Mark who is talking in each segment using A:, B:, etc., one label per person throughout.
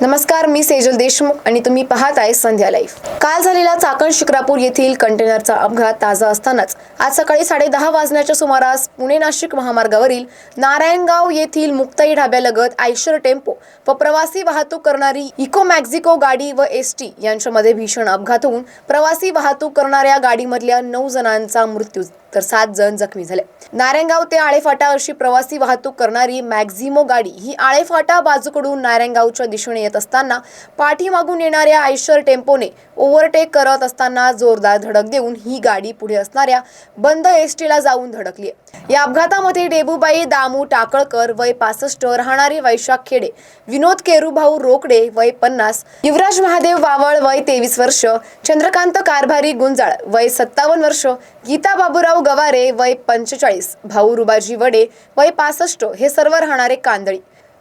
A: नमस्कार मी सेजल देशमुख आणि तुम्ही पाहत आहे संध्या लाईव्ह. काल झालेला चाकण शिक्रापूर येथील कंटेनरचा अपघात ताजा असतानाच आज सकाळी साडेदहा वाजण्याच्या सुमारास पुणे नाशिक महामार्गावरील नारायणगाव येथील मुक्ताई ढाब्यालगत आयशर टेम्पो व प्रवासी वाहतूक करणारी इको मॅक्झिको गाडी व एस टी यांच्यामध्ये भीषण अपघात होऊन प्रवासी वाहतूक करणाऱ्या गाडीमधल्या नऊ जणांचा मृत्यू तर सात जण जखमी झाले. नारायणगाव ते आळेफाटा अशी प्रवासी वाहतूक करणारी मॅक्झिमो गाडी ही आळेफाटा बाजूकडून नारायणगावच्या दिशेने येत असताना पाठीमागून येणाऱ्या आयशर टेम्पोने ओव्हरटेक करत असताना जोरदार धडक देऊन ही गाडी पुढे असणाऱ्या बंद एसटीला जाऊन धडकली या अपघातामध्ये डेबूबाई दामू टाकळकर वय पासष्ट राहणारी वैशाख खेडे विनोद केरुभाऊ रोकडे वय पन्नास युवराज महादेव वावळ वय तेवीस वर्ष चंद्रकांत कारभारी गुंजाळ वय सत्तावन्न वर्ष गीता बाबूराव गवारे वय पंचेचाळीस भाऊ रुबाजी वडे वय पासष्ट हे सर्व राहणारे कांदळी.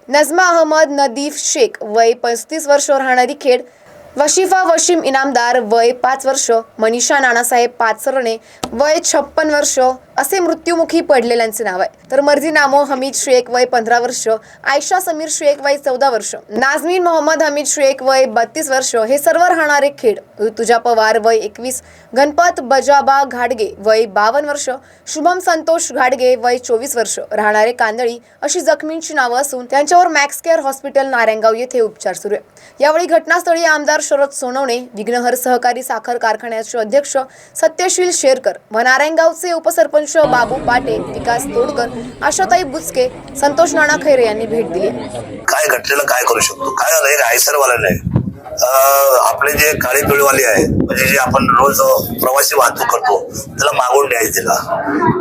A: नजमा अहमद नदीफ शेख वय पस्तीस वर्ष राहणारी खेड. वशिफा वशीम इनामदार वय पाच वर्ष. मनीषा नानासाहेब पाचरणे वय छप्पन वर्ष. असे मृत्युमुखी पडलेल्यांचे नाव आहे. तर मर्जी नामो हमीद शेख वय पंधरा वर्ष आयशा समीर शेख वय चौदा वर्ष नाजमीन मोहम्मद हमीद शेख वय बत्तीस वर्ष हे सर्व राहणारे खेड ऋतुजा पवार वय एकवीस गणपत बजाबा घाडगे वय बावन्न वर्ष शुभम संतोष घाडगे वय चोवीस वर्ष राहणारे कांदळी अशी जखमींची नावं असून त्यांच्यावर मॅक्स केअर हॉस्पिटल नारायणगाव येथे उपचार सुरू आहे. यावेळी घटनास्थळी आमदार शरद सोनवणे विघ्नहर सहकारी साखर कारखान्याचे अध्यक्ष सत्यशील शेरकर व नारायणगावचे उपसरपंच बाबू पाटे विकास तोडकर आशाताई बुचके संतोष नाना खैरे यांनी भेट दिली.
B: काय घटलेलं काय करू शकतो? काय झालं? एक आयसरवाला नाही आपले जे काळे पिळवाले आहे म्हणजे जे आपण रोज प्रवासी वाहतूक करतो त्याला मागून द्यायचं तिला.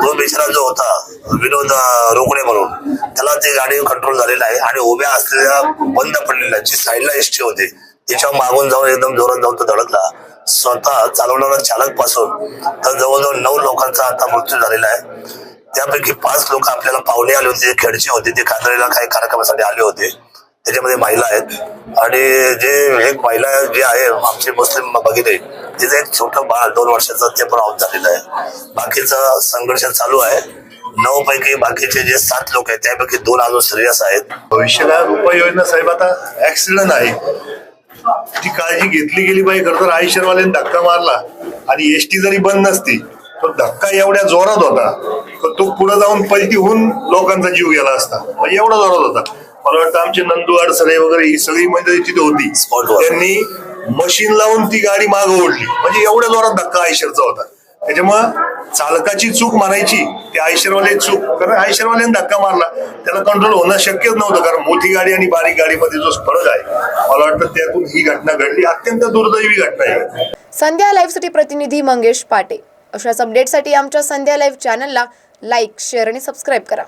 B: तो बिचारा जो होता विनोद रोकडे म्हणून त्याला ती गाडी कंट्रोल झालेला आहे आणि उभ्या असलेल्या बंद पडलेल्या जी साईडला एसटी होते त्याच्यावर मागून जाऊन एकदम जोरात जाऊन तो धडकला. स्वतः चालवणारा चालकपासून तर जवळजवळ नऊ लोकांचा आता मृत्यू झालेला आहे. त्यापैकी पाच लोक आपल्याला पाहुणे आले होते खेडचे होते ते कांदळीला काही कार्यक्रमासाठी आले होते. त्याच्यामध्ये महिला आहेत. आणि जे एक महिला जे आहे आमचे मुस्लिम भगिनी तिचं एक छोटं बाळ दोन वर्षाचं ते पण आऊट झालेलं आहे. बाकीचा संघर्ष चालू आहे. नऊ पैकी बाकीचे जे सात लोक आहेत त्यापैकी दोन अजून सिरियस आहेत.
C: भविष्याला उपाययोजना साहेब आता ऍक्सिडेंट आहे. ती काळजी घेतली गेली पाहिजे खरं तर आयुष्यवाल्याने धक्का मारला. आणि एसटी जरी बंद नसती तर धक्का एवढ्या जोरात होता तर तो पुढे जाऊन पलटी होऊन लोकांचा जीव गेला असता. म्हणजे एवढा जोरात होता. मला वाटतं आमचे नंदू अडसरे वगैरे ही सगळी मंडळी तिथे होती. त्यांनी मशीन लावून ती गाडी मागं ओढली. म्हणजे एवढ्या जोरात धक्का आयशरचा होता. त्याच्यामुळं चालकाची चूक म्हणायची ते आयशरवाले चूक. कारण आयशरवाल्याने धक्का मारला. त्याला कंट्रोल होणं शक्यच नव्हतं कारण मोठी गाडी आणि बारीक गाडीमध्ये जो फरक आहे मला वाटतं त्यातून ही घटना घडली. अत्यंत दुर्दैवी घटना आहे
A: संध्या लाईव्हसाठी प्रतिनिधी मंगेश पाटे. अशाच अपडेटसाठी आमच्या संध्या लाईव्ह चॅनलला लाईक शेअर आणि सबस्क्राईब करा.